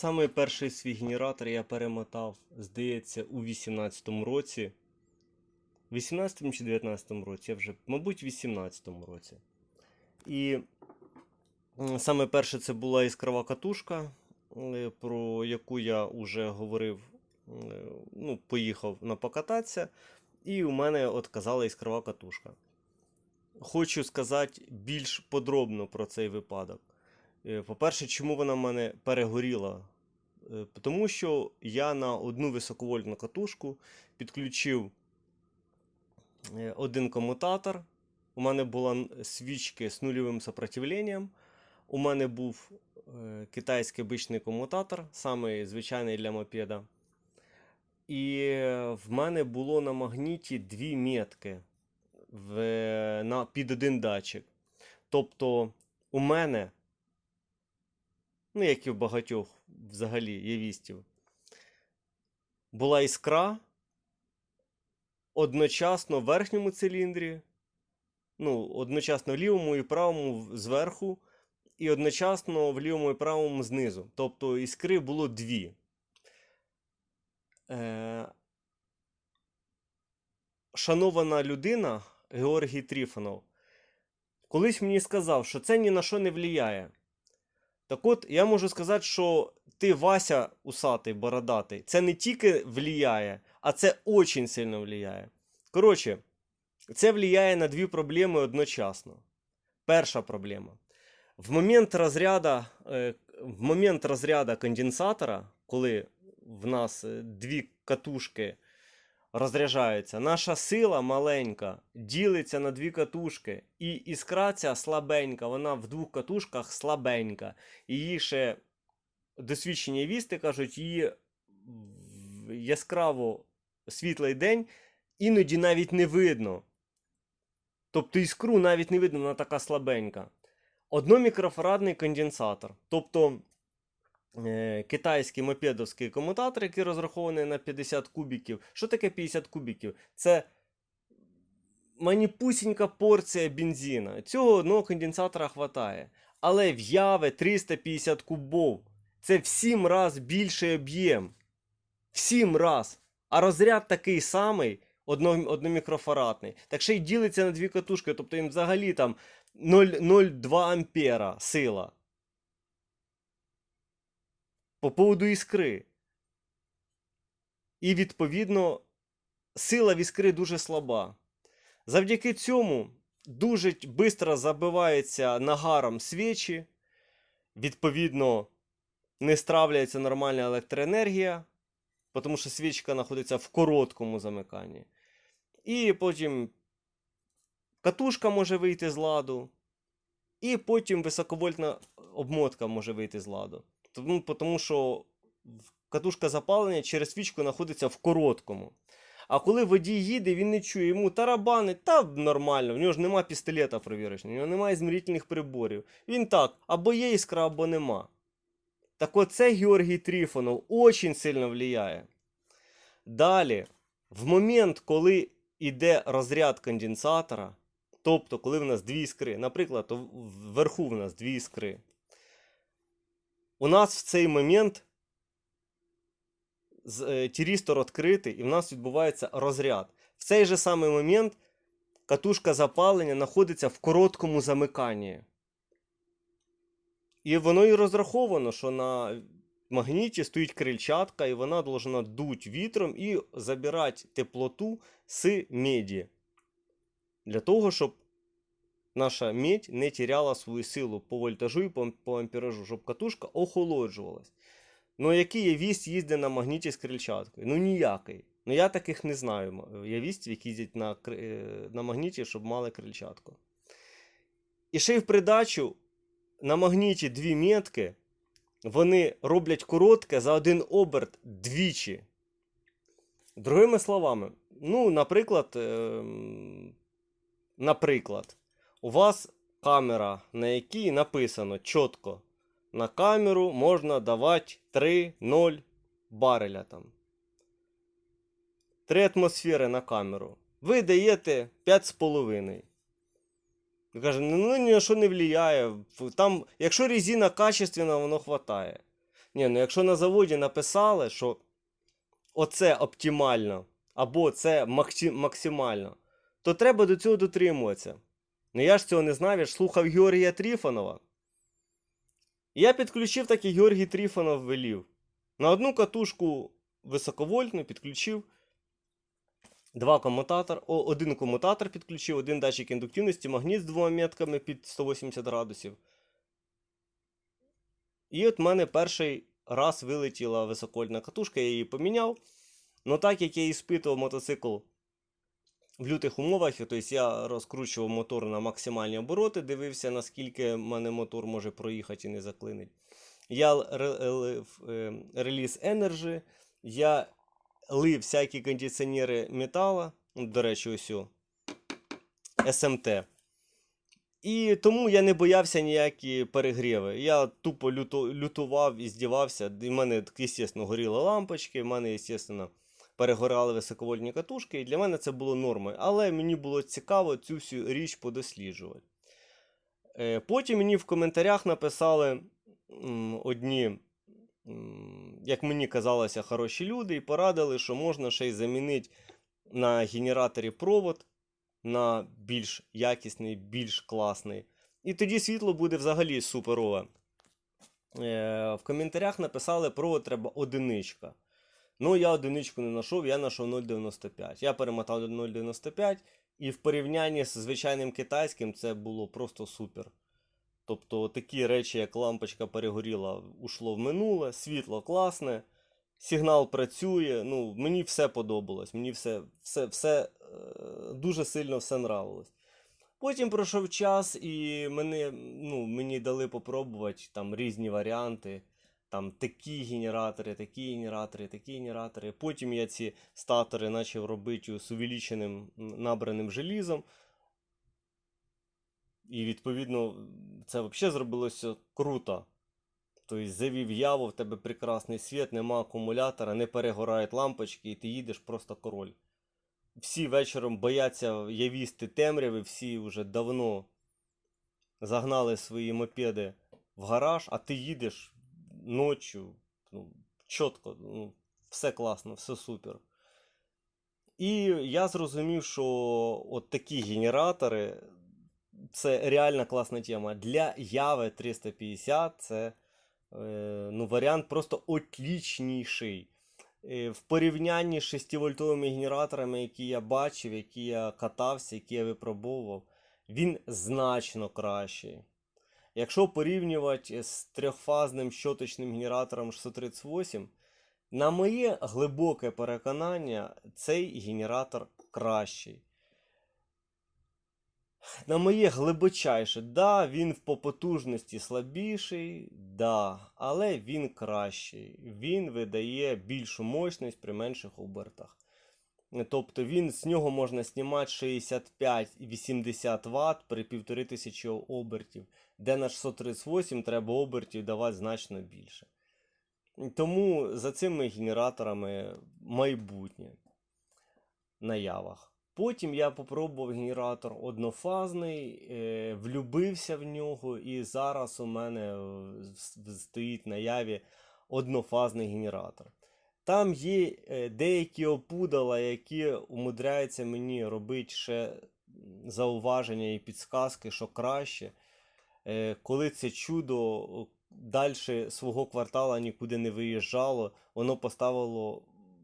Самий перший свій генератор я перемотав, здається, у 18-му році. В 18-му чи 19-му році, я вже, мабуть, в 18-му році. І саме перше це була іскрова катушка, е, про яку я вже говорив, е, ну, поїхав на покататися, і у мене отказала іскрова катушка. Хочу сказати більш подробно про цей випадок. Е, По-перше, чому вона в мене перегоріла? Е, Тому що я на одну високовольтну катушку підключив е, один комутатор. У мене була н- свічки з нульовим сопротивленням. У мене був китайський обичний комутатор, самий звичайний для мопеда. І в мене було на магніті дві метки в, на, під один датчик. Тобто, у мене, ну як і в багатьох взагалі євістів, була іскра одночасно в верхньому циліндрі, ну, одночасно в лівому і правому зверху, і одночасно в лівому і правому знизу. Тобто іскри було дві. Е, шанована людина Георгій Тріфонов колись мені сказав, що це ні на що не впливає. Так от, я можу сказати, що ти, Вася усатий, бородатий, це не тільки влияє, а це очень сильно влияє. Коротше, це влияє на дві проблеми одночасно. Перша проблема. В момент розряду, е, в момент розряду конденсатора, коли в нас е, дві катушки розряджаються, наша сила маленька ділиться на дві катушки, і іскра ця слабенька, вона в двох катушках слабенька. Її ще досвідчені вісти кажуть, її в яскраво світлий день іноді навіть не видно. Тобто іскру навіть не видно, вона така слабенька. Одномікрофарадний конденсатор. Тобто е, китайський мопедовський комутатор, який розрахований на 50 кубіків. Що таке 50 кубіків? Це маніпусінька порція бензина. Цього одного конденсатора хватає. Але в Яви 350 кубов. Це в 7 раз більший об'єм. В 7 раз. А розряд такий самий, одно, одномікрофарадний. Так ще й ділиться на дві катушки, тобто він взагалі там 0,02 ампера сила. По поводу іскри. І відповідно сила в іскри дуже слаба. Завдяки цьому дуже швидко забиваються нагаром свічі, відповідно, не стравляється нормальна електроенергія, тому що свічка знаходиться в короткому замиканні. І потім катушка може вийти з ладу, і потім високовольтна обмотка може вийти з ладу. Тому, тому що катушка запалення через свічку знаходиться в короткому. А коли водій їде, він не чує, йому тарабанить, та нормально, в нього ж нема пістолета провірочного, в нього немає змірительних приборів. Він так, або є іскра, або нема. Так оце Георгій Тріфонов очень сильно впливає. Далі, в момент, коли йде розряд конденсатора, тобто, коли в нас дві іскри, наприклад, вверху в нас дві іскри, у нас в цей момент е, тірістор відкритий, і в нас відбувається розряд. В цей же самий момент катушка запалення знаходиться в короткому замиканні. І воно і розраховано, що на магніті стоїть крильчатка, і вона должна дуть вітром і забирати теплоту з меді. Для того, щоб наша медь не теряла свою силу по вольтажу і по, амперажу, щоб катушка охолоджувалась. Ну, який явість їздить на магніті з крильчаткою? Ну ніякий. Ну я таких не знаю. Явістів, які їздять на, е, на магніті, щоб мали крильчатку. І ще й в придачу на магніті дві метки, вони роблять коротке за один оберт двічі. Другими словами, ну, наприклад, ем, наприклад, у вас камера, на якій написано чітко, на камеру можна давати 3-0 бареля там. 3 атмосфери на камеру. Ви даєте 5,5. Він каже, ну ні що не впливає. Там, якщо резина качественна, воно хватає. Ні, ну якщо на заводі написали, що оце оптимально, або це максимально, то треба до цього дотримуватися. Ну я ж цього не знав, я ж слухав Георгія Тріфонова. І я підключив так і Георгій Тріфонов велів. На одну катушку високовольтну підключив два комутатор, о, один комутатор підключив, один датчик індуктивності, магніт з двома метками під 180 градусів. І от в мене перший раз вилетіла високольна катушка, я її поміняв. Ну так як я іспитував мотоцикл в лютих умовах, тобто я розкручував мотор на максимальні обороти, дивився, наскільки мене мотор може проїхати і не заклинить. Я е, реліз Energy, я лив всякі кондиціонери метала, до речі, ось SMT. І тому я не боявся ніякі перегріви. Я тупо лютував і здівався. І в мене, звісно, горіли лампочки, в мене, звісно, перегорали високовольтні катушки, і для мене це було нормою. Але мені було цікаво цю всю річ подосліджувати. Е, Потім мені в коментарях написали одні, як мені казалося, хороші люди, і порадили, що можна ще й замінити на генераторі провод на більш якісний, більш класний. І тоді світло буде взагалі суперове. Е, в коментарях написали, провод треба одиничка. Ну, я одиничку не знайшов, я знайшов 0,95. Я перемотав до 0,95, і в порівнянні з звичайним китайським це було просто супер. Тобто такі речі, як лампочка перегоріла, ушло в минуле, світло класне, сигнал працює. Ну, мені все подобалось. Мені все, все, все е, дуже сильно все нравилось. Потім пройшов час, і мене, ну, мені дали попробувати там різні варіанти. Там такі генератори, такі генератори, такі генератори. Потім я ці статори почав робити з увеличеним набраним желізом. І відповідно це взагалі зробилося круто. Тобто завів яву, в тебе прекрасний світ, нема акумулятора, не перегорають лампочки, і ти їдеш просто король. Всі вечором бояться явісти темряви, всі вже давно загнали свої мопеди в гараж, а ти їдеш ночі, ну, чітко, ну, все класно, все супер. І я зрозумів, що от такі генератори це реально класна тема. Для Яви 350 це е, ну, варіант просто отлічніший. Е, В порівнянні з 6-вольтовими генераторами, які я бачив, які я катався, які я випробовував, він значно кращий. Якщо порівнювати з трьохфазним щоточним генератором 638, на моє глибоке переконання, цей генератор кращий. На моє глибочайше, да, він по потужності слабіший, да, але він кращий. Він видає більшу мощність при менших обертах. Тобто він з нього можна знімати 65-80 Вт при 1500 обертів, де на 638 треба обертів давати значно більше. Тому за цими генераторами майбутнє на явах. Потім я попробував генератор однофазний, е, влюбився в нього, і зараз у мене стоїть на яві однофазний генератор. Там є е, деякі опудала, які умудряються мені робити ще зауваження і підсказки, що краще. Е, Коли це чудо далі свого квартала нікуди не виїжджало, воно поставило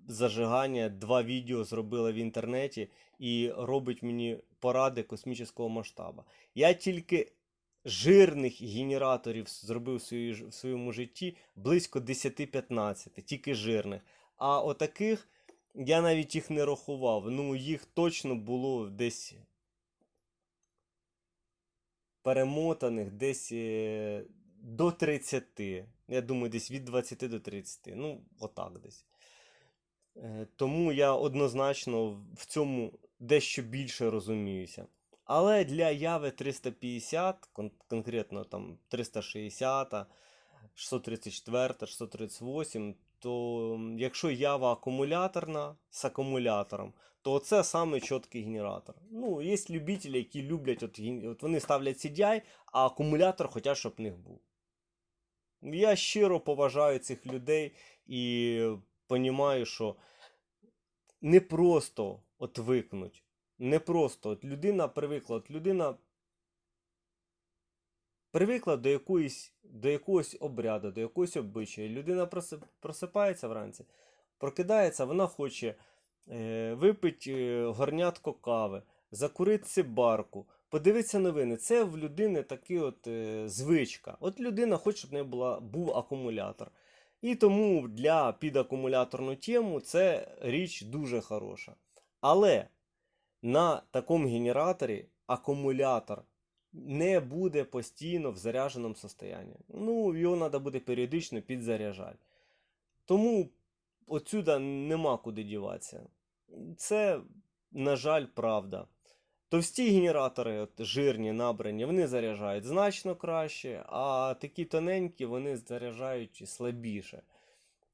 зажигання, два відео зробило в інтернеті і робить мені поради космічного масштабу. Я тільки жирних генераторів зробив в, в своєму житті близько 10-15, тільки жирних. А отаких я навіть їх не рахував. Ну, їх точно було десь перемотаних десь е, до 30. Я думаю, десь від 20 до 30. Ну, отак десь. Е, Тому я однозначно в цьому дещо більше розуміюся. Але для Яви 350, кон- конкретно там 360, 634, 638, то якщо Ява акумуляторна з акумулятором, то це саме чіткий генератор. Ну, є любителі, які люблять, от, от вони ставлять CDI, а акумулятор хочуть, щоб в них був. Я щиро поважаю цих людей і розумію, що не просто от викнуть. Не просто. От людина привикла, от людина привикла до якоїсь, до якогось обряду, до якогось обичаю. Людина просипається вранці, прокидається, вона хоче е, випити е, горнятко кави, закурити цибарку, подивитися новини. Це в людини такі от е, звичка. От людина хоче, щоб в неї була, був акумулятор. І тому для підакумуляторну тему це річ дуже хороша. Але на такому генераторі акумулятор не буде постійно в зарядженому состоянні. Ну, його треба буде періодично підзаряджати. Тому отсюда нема куди діватися. Це, на жаль, правда. Товсті генератори, от, жирні, набрані, вони заряджають значно краще, а такі тоненькі вони заряджають слабіше.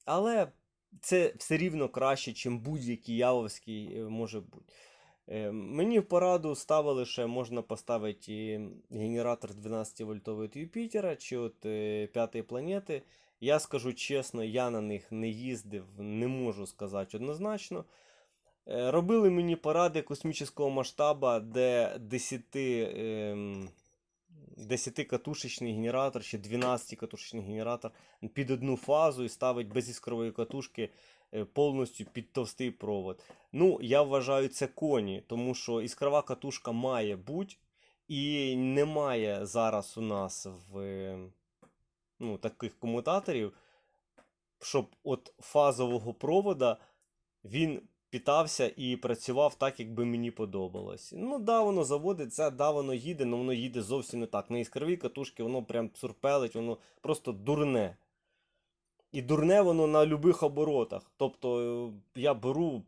Але це все рівно краще, ніж будь-який явовський е, може бути. Е, Мені в пораду ставили, що можна поставити генератор 12 вольтовий від Юпітера чи от е, п'ятої планети. Я скажу чесно, я на них не їздив, не можу сказати однозначно. Е, Робили мені поради космічного масштабу, де 10, ем, 10 катушечний генератор чи 12 катушечний генератор під одну фазу і ставить без іскрової катушки е, повністю під товстий провод. Ну, я вважаю це коні, тому що іскрова катушка має бути, і немає зараз у нас в ну, таких комутаторів, щоб от фазового провода він питався і працював так, як би мені подобалось. Ну, да, воно заводиться, да, воно їде, але воно їде зовсім не так. На іскровій катушки воно прям сурпелить, воно просто дурне. І дурне воно на любих оборотах. Тобто е, я беру,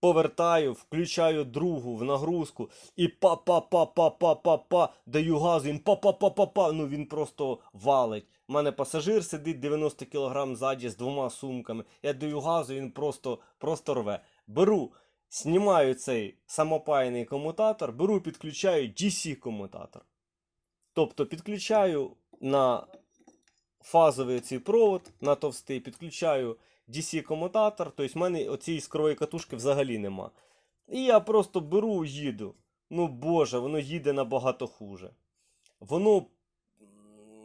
повертаю, включаю другу в нагрузку і па-па-па-па-па-па-па, даю газу, він па-па-па-па-па, ну він просто валить. У мене пасажир сидить 90 кг ззаді з двома сумками. Я даю газу, він просто, просто рве. Беру, знімаю цей самопаяний комутатор, беру, підключаю DC-комутатор. Тобто підключаю на фазовий цей провод на товстий, підключаю DC-комутатор, тобто в мене оцієї іскрової катушки взагалі нема. І я просто беру, їду. Ну боже, воно їде набагато хуже. Воно.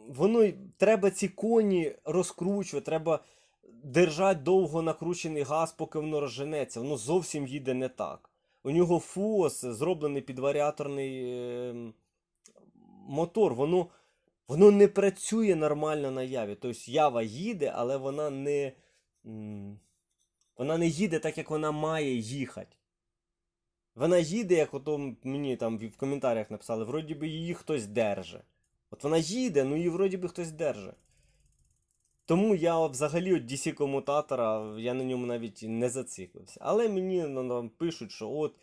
Воно треба ці коні розкручувати, треба держати довго накручений газ, поки воно розженеться. Воно зовсім їде не так. У нього фуос зроблений під варіаторний ем, мотор. Воно, воно не працює нормально на яві. Тобто ява їде, але вона не. Вона не їде так, як вона має їхати. Вона їде, як ото мені там в коментарях написали, вроді би її хтось держи. От вона їде, ну її вроді би хтось держи. Тому я взагалі от DC комутатора, я на ньому навіть не зациклився. Але мені ну, пишуть, що от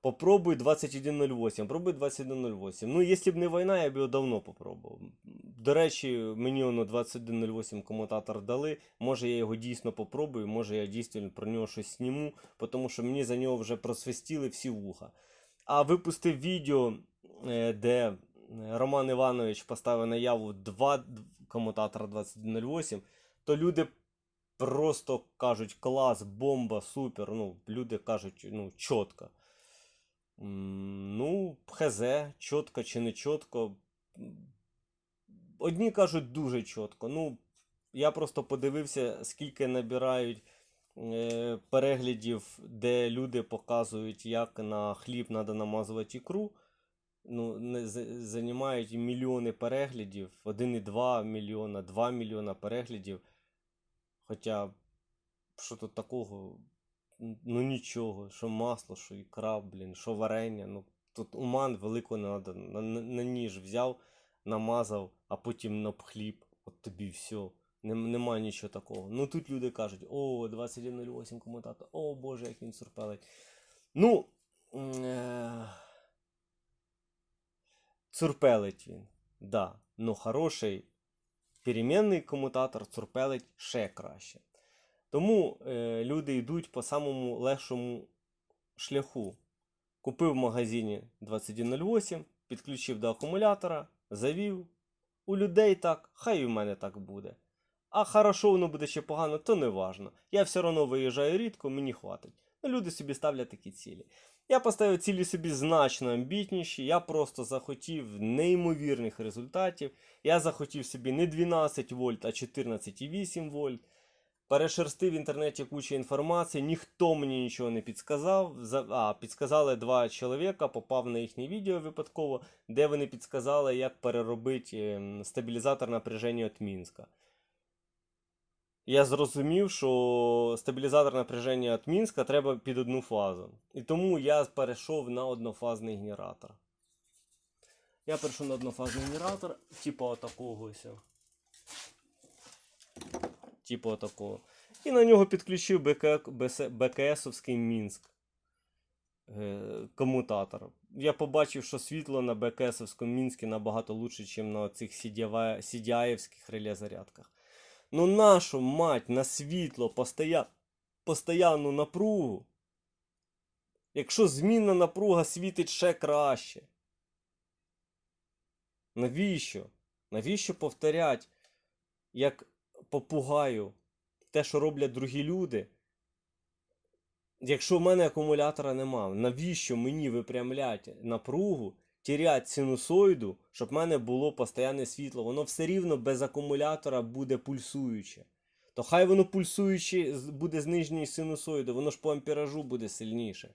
попробуй 2108, пробуй 2108. Ну, якщо б не війна, я б його давно попробував. До речі, мені воно 2108 комутатор дали. Може я його дійсно попробую, може я дійсно про нього щось зніму, тому що мені за нього вже просвистіли всі вуха. А випустив відео, е, де Роман Іванович поставив наяву два комутатора 2108, то люди просто кажуть клас, бомба, супер. Ну, люди кажуть, ну, чітко. Ну, хз, чітко чи не чітко. Одні кажуть дуже чітко. Ну, я просто подивився, скільки набирають е, переглядів, де люди показують, як на хліб треба намазувати ікру. Ну, займають мільйони переглядів, 1,2 мільйона, 2 мільйона переглядів. Хоча, що тут такого? Ну нічого, що масло, що ікра, блін, що варення. Ну, тут уман велико не треба. На, на, на ніж взяв, намазав, а потім на хліб. От тобі все. Нем, нема нічого такого. Ну тут люди кажуть, о, 2108 комутатор, о боже, як він сурпелить. Ну. Е... Цурпелить він. Да. Ну хороший перемінний комутатор цурпелить ще краще. Тому е, люди йдуть по самому легшому шляху. Купив в магазині 2108, підключив до акумулятора, завів, У людей так, хай і в мене так буде. А хорошо воно буде чи погано, то не важно. Я все одно виїжджаю рідко, мені хватить. Ну, люди собі ставлять такі цілі. Я поставив цілі собі значно амбітніші, я просто захотів неймовірних результатів. Я захотів собі не 12 вольт, а 14,8 вольт. Перешерстив в інтернеті кучу інформації, ніхто мені нічого не підсказав. А, підсказали два чоловіка, попав на їхнє відео випадково, де вони підсказали, як переробити ем, стабілізатор напряження від Мінська. Я зрозумів, що стабілізатор напряження від Мінська треба під одну фазу. І тому я перейшов на однофазний генератор. Я перейшов на однофазний генератор, типу отакого. Типу отакого. І на нього підключив БКСовський Мінськ. Е, комутатор. Я побачив, що світло на БКСовському Мінську набагато лучше, ніж на цих CDI-євських реле зарядках. Ну нашу мать на світло постоя... постоянну напругу. Якщо змінна напруга світить ще краще. Навіщо? Навіщо повторять, як попугаю, те, що роблять другі люди? Якщо в мене акумулятора нема, навіщо мені випрямляти напругу, тіряти синусоїду, щоб в мене було постійне світло? Воно все рівно без акумулятора буде пульсуюче. То хай воно пульсуюче буде з нижньої синусоїди, воно ж по амперажу буде сильніше.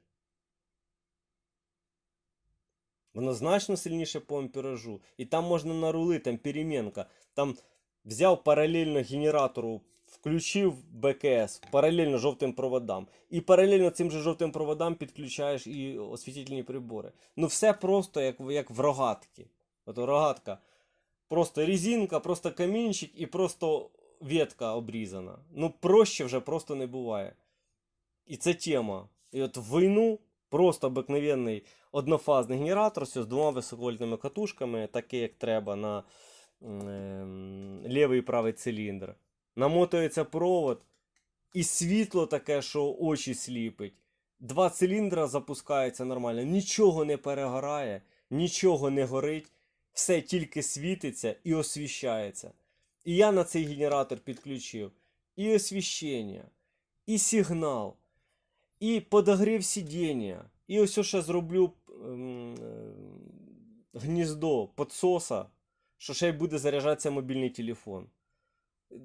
Воно значно сильніше по амперажу. І там можна нарули, там перемінка. Там взяв паралельно генератору, включив БКС паралельно жовтим проводам. І паралельно цим же жовтим проводам підключаєш і освітительні прибори. Ну все просто як, як в рогатки. От рогатка. Просто резинка, просто камінчик і просто ветка обрізана. Ну проще вже просто не буває. І це тема. І от війну просто обикновенний однофазний генератор все, з двома високовольтними катушками, такий як треба на ем, лівий і правий циліндр. Намотується провод, і світло таке, що очі сліпить. Два циліндра запускаються нормально, нічого не перегорає, нічого не горить, все тільки світиться і освіщається. І я на цей генератор підключив і освіщення, і сигнал, і подогрів сидіння. І ось ще зроблю ем, е, гніздо підсоса, що ще й буде заряджатися мобільний телефон.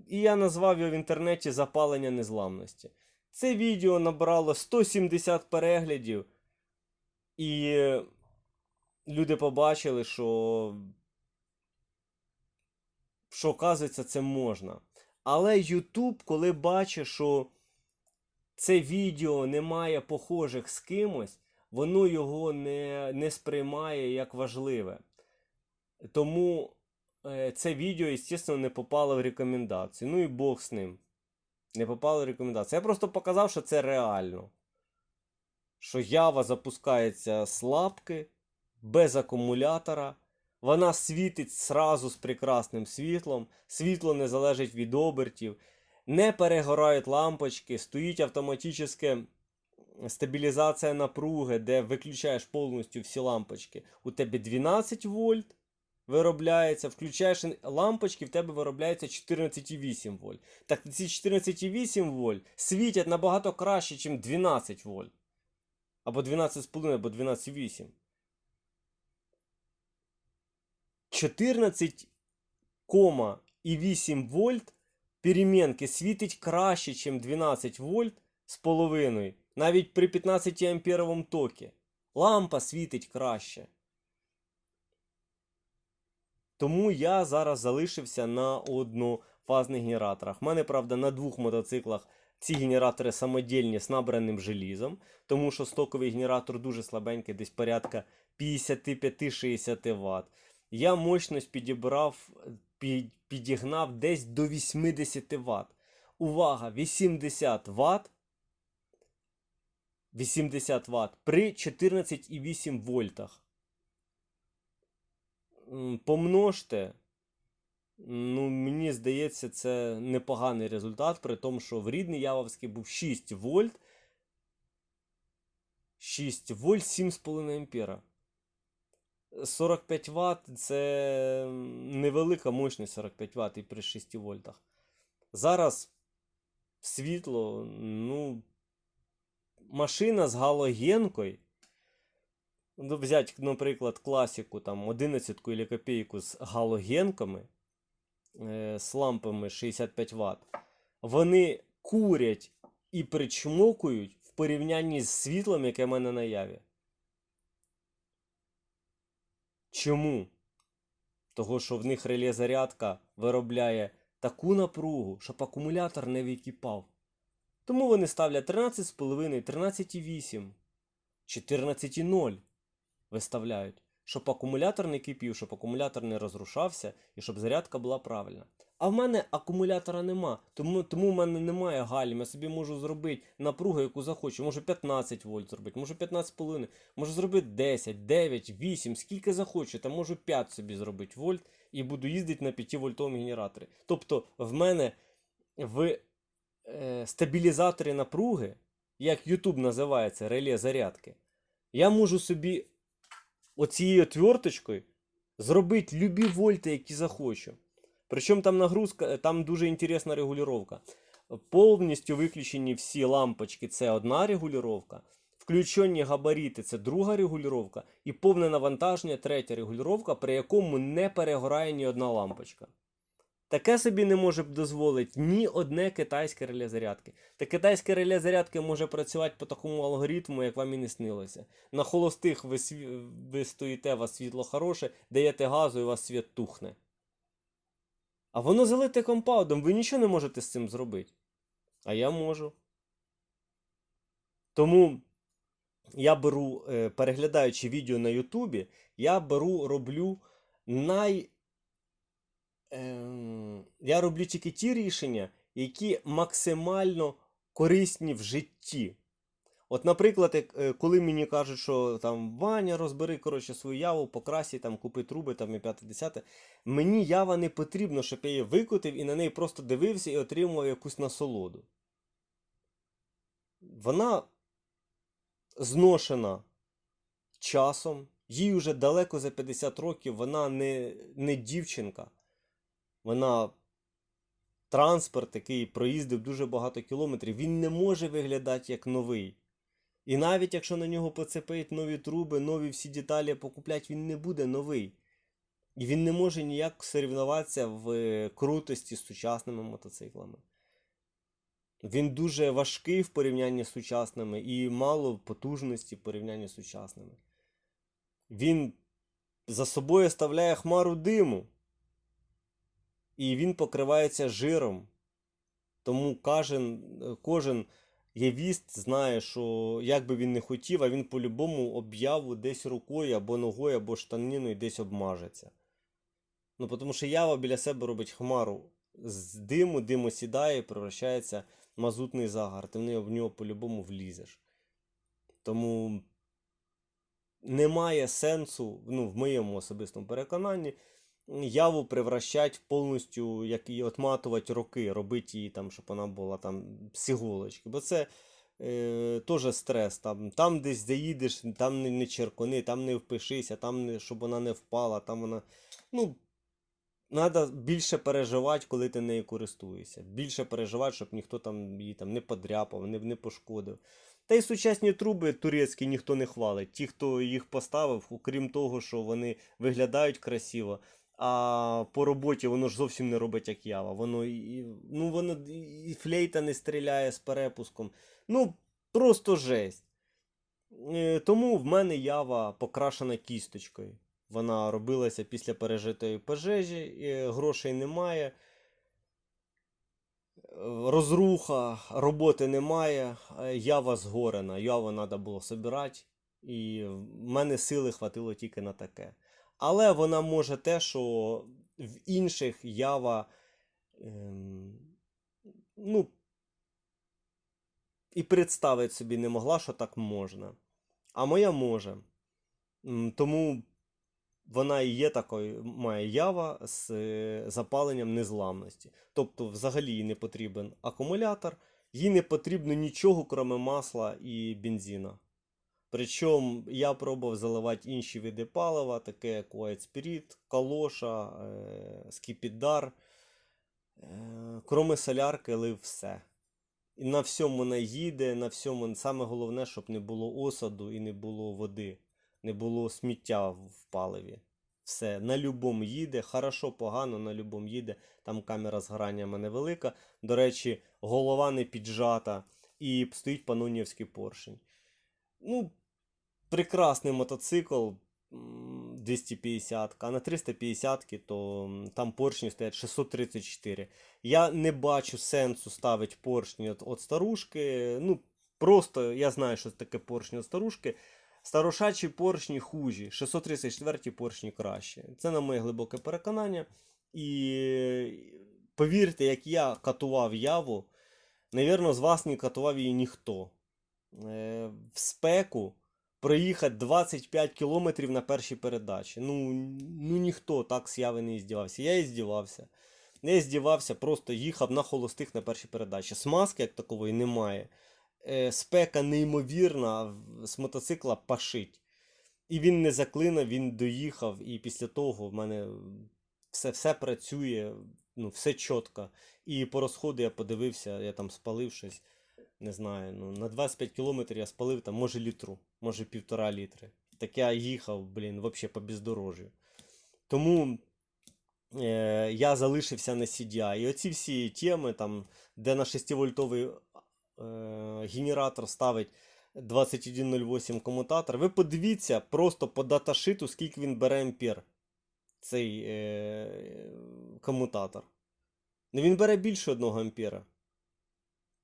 І я назвав його в інтернеті запалення незламності. Це відео набрало 170 переглядів, і люди побачили, що, що оказується, це можна. Але YouTube, коли бачить, що це відео не має похожих з кимось, воно його не, не сприймає як важливе. Тому це відео, звісно, не попало в рекомендації. Ну і Бог з ним. Не попало в рекомендації. Я просто показав, що це реально. Що Ява запускається з лапки, без акумулятора. Вона світить сразу з прекрасним світлом. Світло не залежить від обертів. Не перегорають лампочки, стоїть автоматична стабілізація напруги, де виключаєш повністю всі лампочки. У тебе 12 вольт виробляється, включаєш лампочки, в тебе виробляється 14,8 вольт. Так ці 14,8 вольт світять набагато краще, ніж 12 вольт. Або 12,5, або 12,8. 14,8 вольт перемінки світить краще, ніж 12 вольт з половиною, навіть при 15 амперовому токі. Лампа світить краще. Тому я зараз залишився на однофазних генераторах. У мене, правда, на двох мотоциклах ці генератори самодільні з набраним желізом, тому що стоковий генератор дуже слабенький, десь порядка 55-60 Вт. Я мощність підібрав, пі- підігнав десь до 80 Вт. Увага! 80 Вт. 80 Вт при 14,8 вольтах. Помножте. Ну, мені здається, це непоганий результат, при тому, що в рідний Явовський був 6 вольт. 6 вольт 7,5 ампера. 45 Вт це невелика мощність 45 Вт і при 6 вольтах. Зараз світло, ну, машина з галогенкою. Ну, взять, наприклад, класику, там, 11 или копійку з галогенками, е, з лампами 65 Вт, вони курять і причмокують в порівнянні з світлом, яке в мене наяві. Чому? Того, що в них реле зарядка виробляє таку напругу, щоб акумулятор не википав. Тому вони ставлять 13,5, 13,8, 14,0 виставляють, щоб акумулятор не кипів, щоб акумулятор не розрушався і щоб зарядка була правильна. А в мене акумулятора нема, тому, тому в мене немає гальм. Я собі можу зробити напругу, яку захочу. Можу 15 вольт зробити, можу 15,5, можу зробити 10, 9, 8, скільки захочу, та можу 5 собі зробити вольт і буду їздити на 5 вольтовому генераторі. Тобто в мене в е, стабілізаторі напруги, як YouTube називається, реле зарядки, я можу собі оцією отверточкою зробити любі вольти, які захочу. Причому там нагрузка, там дуже інтересна регулювання. Повністю виключені всі лампочки це одна регулювання, включені габаріти це друга регулювання, і повне навантаження третя регулювання, при якому не перегорає ні одна лампочка. Таке собі не може дозволити ні одне китайське реле зарядки. Та китайське реле зарядки може працювати по такому алгоритму, як вам і не снилося. На холостих ви, сві... ви стоїте, у вас світло хороше, даєте газу і у вас світ тухне. А воно залите компаудом, ви нічого не можете з цим зробити. А я можу. Тому я беру, е, переглядаючи відео на Ютубі, я беру, роблю най. Ем, я роблю тільки ті рішення, які максимально корисні в житті. От, наприклад, е, коли мені кажуть, що там Ваня, розбери коротше, свою яву, покрасі, там, купи труби там, і 5-10, мені ява не потрібно, щоб я її викотив і на неї просто дивився і отримував якусь насолоду. Вона зношена часом, їй вже далеко за 50 років, вона не, не дівчинка. Вона транспорт, який проїздив дуже багато кілометрів, він не може виглядати як новий. І навіть якщо на нього поцепить нові труби, нові всі деталі покуплять, він не буде новий. І він не може ніяк сорівнуватися в е, крутості з сучасними мотоциклами. Він дуже важкий в порівнянні з сучасними і мало потужності в порівнянні з сучасними. Він за собою оставляє хмару диму. І він покривається жиром. Тому кожен, кожен явіст знає, що як би він не хотів, а він по-любому об'яву десь рукою або ногою, або штаниною десь обмажеться. Ну, тому що ява біля себе робить хмару з диму, диму сідає і превращається мазутний загар. Ти в нього, в нього по-любому влізеш. Тому немає сенсу, ну, в моєму особистому переконанні, яву превращать повністю, як її отматувати роки, робити її там, щоб вона була там з іголочки. Бо це е, теж стрес. Там, там десь заїдеш, там не, не черкони, там не впишися, там не, щоб вона не впала, там вона. Ну, Треба більше переживати, коли ти нею користуєшся. Більше переживати, щоб ніхто там її там не подряпав, не, не пошкодив. Та й сучасні труби турецькі ніхто не хвалить. Ті, хто їх поставив, окрім того, що вони виглядають красиво, а по роботі воно ж зовсім не робить як ява. Воно і, ну, воно і флейта не стріляє з перепуском. Ну, просто жесть. Е, Тому в мене ява покрашена кісточкою. Вона робилася після пережитої пожежі, грошей немає. Розруха, роботи немає, е, ява згорена, яву треба було собирати, і в мене сили хватило тільки на таке. Але вона може те, що в інших ява ем, ну, і представити собі не могла, що так можна. А моя може. Тому вона і є такою, має ява з е, запаленням незламності. Тобто, взагалі їй не потрібен акумулятор, їй не потрібно нічого, крім масла і бензина. Причому я пробував заливати інші види палива, таке як White Spirit, Калоша, е, Скіпідар. Е, кроме солярки, лив все. І на всьому вона їде, на всьому. Саме головне, щоб не було осаду і не було води, не було сміття в паливі. Все, на любому їде, хорошо, погано, на любому їде. Там камера згорання в мене велика. До речі, голова не піджата і стоїть панонівський поршень. Ну, прекрасний мотоцикл. 250, а на 350 то там поршні стоять 634. Я не бачу сенсу ставити поршні от старушки. Ну, просто я знаю, що таке поршні от старушки. Старошачі поршні хужі, 634 поршні краще. Це на моє глибоке переконання. І повірте, як я катував яву, навірно, з вас не катував її ніхто. Е, в спеку проїхати 25 кілометрів на першій передачі. Ну, ну ніхто так з яви не здівався. Я і здівався. Не здівався, просто їхав на холостих на першій передачі. Смазки як такової немає. Е, спека неймовірна, з мотоцикла пашить. І він не заклинив, він доїхав, і після того в мене все, все працює, ну, все чітко. І по розходу я подивився, я там спалив щось. Не знаю, ну, на 25 кілометрів я спалив там, може літру, може півтора літри. Так я їхав, блін, взагалі по бездорожжю. Тому е, я залишився на CDI. І оці всі теми, там, де на 6-вольтовий е, генератор ставить 2108 комутатор, ви подивіться просто по даташиту, скільки він бере ампер, цей е, комутатор. Ну він бере більше 1 ампера.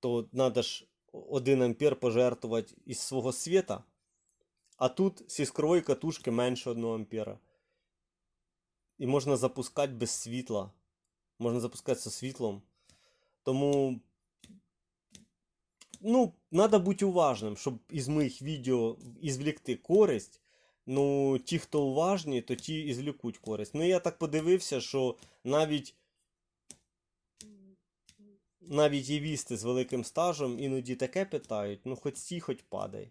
То треба ж 1 ампер пожертвувати із свого світа. А тут з іскрової катушки менше 1 ампера. І можна запускати без світла. Можна запускати зі світлом. Тому. Ну, треба бути уважним, щоб із моїх відео ізвлекти користь. Ну, ті, хто уважні, то ті і звлікуть користь. Ну, я так подивився, що навіть. Навіть євісти з великим стажем іноді таке питають, ну хоч стій, хоч падай.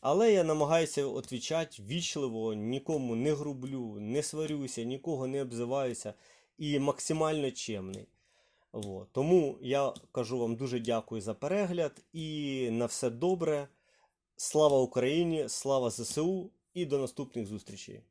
Але я намагаюся відповідати вічливо, нікому не грублю, не сварюся, нікого не обзиваюся і максимально чемний. Вот. Тому я кажу вам дуже дякую за перегляд і на все добре. Слава Україні, слава ЗСУ і до наступних зустрічей.